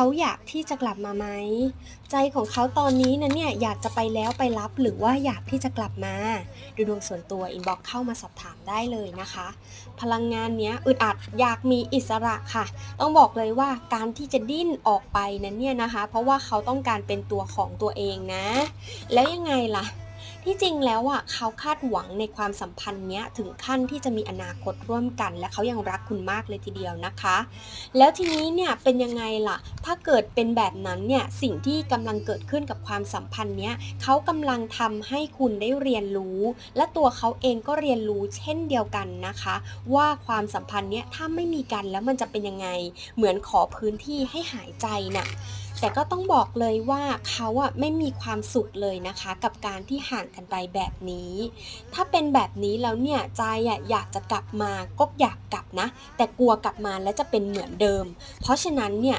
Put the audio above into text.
เขาอยากที่จะกลับมาไหม ใจของเขาตอนนี้นะเนี่ยอยากจะไปแล้วไปรับหรือว่าอยากที่จะกลับมา ดูดวงส่วนตัวอินบ็อกเข้ามาสอบถามได้เลยนะคะ พลังงานเนี้ยอึดอัดอยากมีอิสระค่ะ ต้องบอกเลยว่าการที่จะดิ้นออกไปนั้นเนี่ยนะคะ เพราะว่าเขาต้องการเป็นตัวของตัวเองนะ แล้วยังไงล่ะ ที่จริงแล้วอะเขาคาดหวังในความสัมพันธ์เนี้ยถึงขั้นที่จะมีอนาคตร่วมกัน และเขายังรักคุณมากเลยทีเดียวนะคะ แล้วทีนี้เนี่ยเป็นยังไงล่ะ ถ้าเกิดเป็นแบบนั้นเนี่ยสิ่งที่กำลังเกิดขึ้นกับความสัมพันธ์เนี้ยเขากำลังทำให้คุณได้เรียนรู้ และตัวเขาเองก็เรียนรู้เช่นเดียวกันนะคะ ว่าความสัมพันธ์เนี้ยถ้าไม่มีกันแล้วมันจะเป็นยังไง เหมือนขอพื้นที่ให้หายใจน่ะ แต่ก็ต้องบอกเลยว่าเขาอะไม่มีความสุขเลยนะคะ กับการที่ห่างกันไปแบบนี้ ถ้าเป็นแบบนี้แล้วเนี่ยใจอะอยากจะกลับมาก็อยากกลับนะ แต่กลัวกลับมาแล้วจะเป็นเหมือนเดิม เพราะฉะนั้นเนี่ย